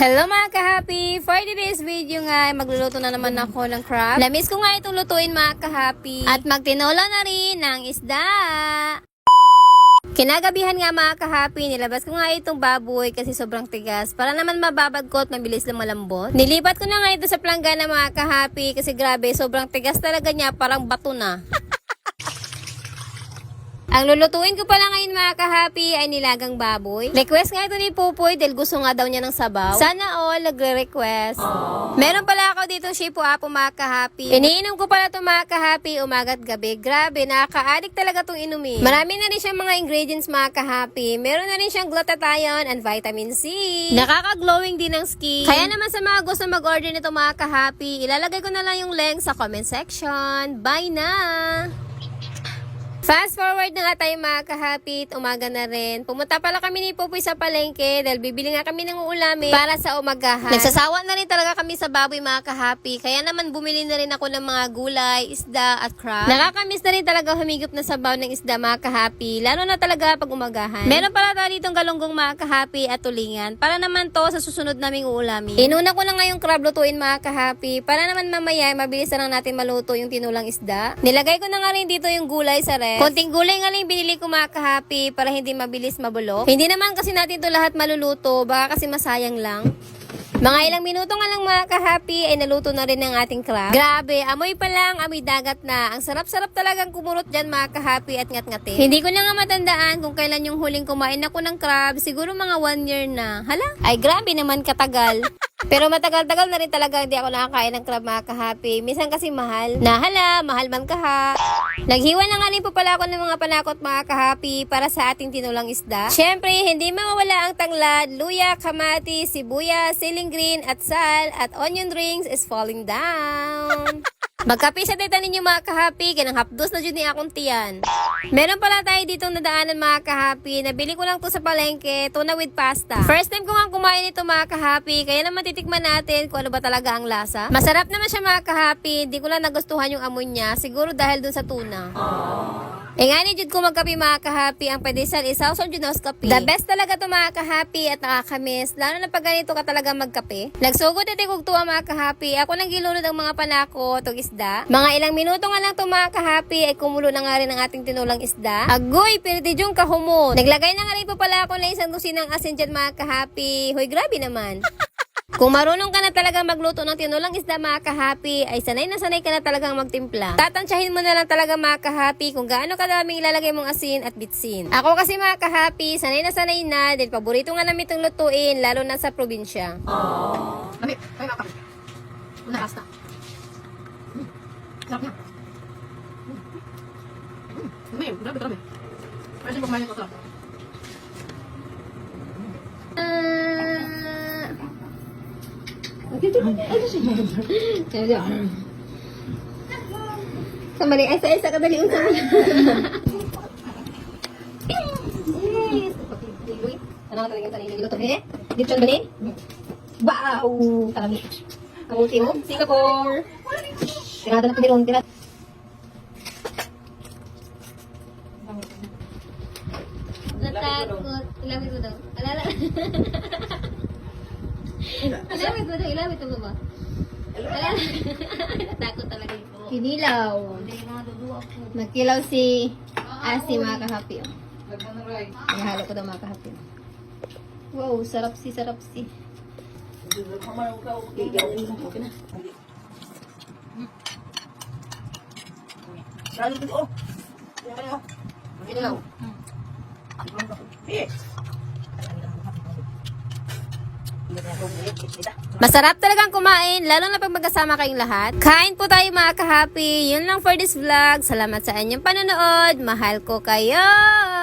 Hello mga ka-happy! For today's video nga, magluluto na naman ako ng crab. Lamis ko nga itong lutuin mga ka-happy. At magtinola na rin ng isda. Kinagabihan nga mga ka-happy, nilabas ko nga itong baboy kasi sobrang tigas. Para naman mababagkot, mabilis lang malambot. Nilipat ko na nga ito sa planggana mga ka-happy kasi grabe, sobrang tigas talaga niya, parang bato na. Ang lulutuin ko pala ngayon mga ka-happy ay nilagang baboy. Request nga ito ni Pupoy dahil gusto nga daw niya ng sabaw. Sana all nagre-request. Meron pala ako dito shipo apo mga ka-happy. Iniinom ko pala ito mga ka-happy umaga't gabi. Grabe, nakaka-addict talaga itong inumin. Marami na rin siyang mga ingredients mga ka-happy. Meron na rin siyang glutathione and vitamin C. Nakaka-glowing din ang skin. Kaya naman sa mga gusto mag-order nito mga ka-happy, ilalagay ko na lang yung link sa comment section. Bye na! Fast forward na nga tayo mga kahapit, umaga na rin. Pumunta pala kami ni Pupoy sa palengke dahil bibili nga kami ng uulamin para sa umagahan. Nagsasawa na rin talaga kami sa baboy mga kahapi, kaya naman bumili na rin ako ng mga gulay, isda at crab. Nakakamiss na rin talaga humigop na sabaw ng isda mga kahapi, lalo na talaga pag umagahan. Meron pala tayo ditong galunggong mga kahapi at tulingan para naman to sa susunod naming uulamin. Inuna ko na nga yung crab lutuin mga kahapi para naman mamaya mabilis na lang natin maluto yung tinulang isda. Nilagay ko na nga rin dito yung gulay sa ref. Konting gulay nga lang binili ko mga kahapi para hindi mabilis mabulok. Hindi naman kasi natin to lahat maluluto, baka kasi masayang lang. Mga ilang minuto nga lang mga kahapi ay naluto na rin ang ating crab. Grabe, amoy pa lang, amoy dagat na. Ang sarap-sarap talagang kumurot dyan mga kahapi at ngat-ngati. Hindi ko na nga matandaan kung kailan yung huling kumain ako ng crab. Siguro mga one year na. Hala? Ay grabe naman katagal. Pero matagal-tagal na rin talaga hindi ako nakakain ng crab mga kahapi. Minsan kasi mahal. Na hala, mahal man ka ha. Naghiwa na nga rin po pala ako ng mga panakot mga kahapi para sa ating tinulang isda. Siyempre, hindi mawawala ang tanglad, luya, kamati, sibuyas, siling green, at sal, at onion rings is falling down. Magkape sa teta ninyo mga kahapi, kinang hapdos na dyan ni akong tiyan. Meron pala tayo dito nadaanan mga kahapi, nabili ko lang to sa palengke, tuna with pasta. First time ko nga kumain ito mga kahapi, kaya naman titikman natin kung ano ba talaga ang lasa. Masarap naman siya mga kahapi, hindi ko lang nagustuhan yung amoy niya, siguro dahil dun sa tuna. Eh nga ni Jud ko magkape mga kahapi, ang pedesal is Junos kape. The best talaga to mga kahapi at nakakamiss, lalo na pag ganito ka talaga magkape. Nagsugod at ikugtuwa mga kahapi, ako nang gilunod ang mga panako, tog isda. Mga ilang minuto nga lang to mga kahapi, ay kumulo na nga rin ang ating tinulang isda. Agoy, pirti yung kahumot. Naglagay na nga rin po pala ako ng isang dusinang asin dyan mga kahapi. Hoy, grabe naman. Kung marunong ka na talaga magluto ng tinulang isda mga kahapi, ay sanay na sanay ka na talagang magtimpla. Tatansyahin mo na lang talaga mga kahapi kung gaano kadaming ilalagay mong asin at bitsin. Ako kasi mga kahapi, sanay na sanay na, dahil paborito nga namin itong lutuin, lalo na sa probinsya. Kami, kami mga kapit. Una, pasta. Mm. Sarap niya. Mm. Mm. Kami, grabe, grabe. Ito, sarap. Kamali, ay sa isa kadali unsa mo. Ano ka talaga sa nilagay luto eh? Dito ba ni? Wow! Kalami. Ang ultimo, Singapore. Tirada na pagirong, tirada. Natakot. Ilawit mo daw. Alala. Ilawit mo daw. Ilawit mo ba? Alala. Natakot talaga ito. Kinilaw. Nagkilaw si Asi mga kahapi. Oh. Ihalo ko daw mga kahapi. Wow, sarap si, sarap si. Sarap dito, oh. Yan kayo. Hindi na, oh. Eh. Masarap talagang kumain, lalo na pag magkasama kayong lahat. Kain po tayo mga kahapi. Yun lang for this vlog. Salamat sa inyong panonood. Mahal ko kayo!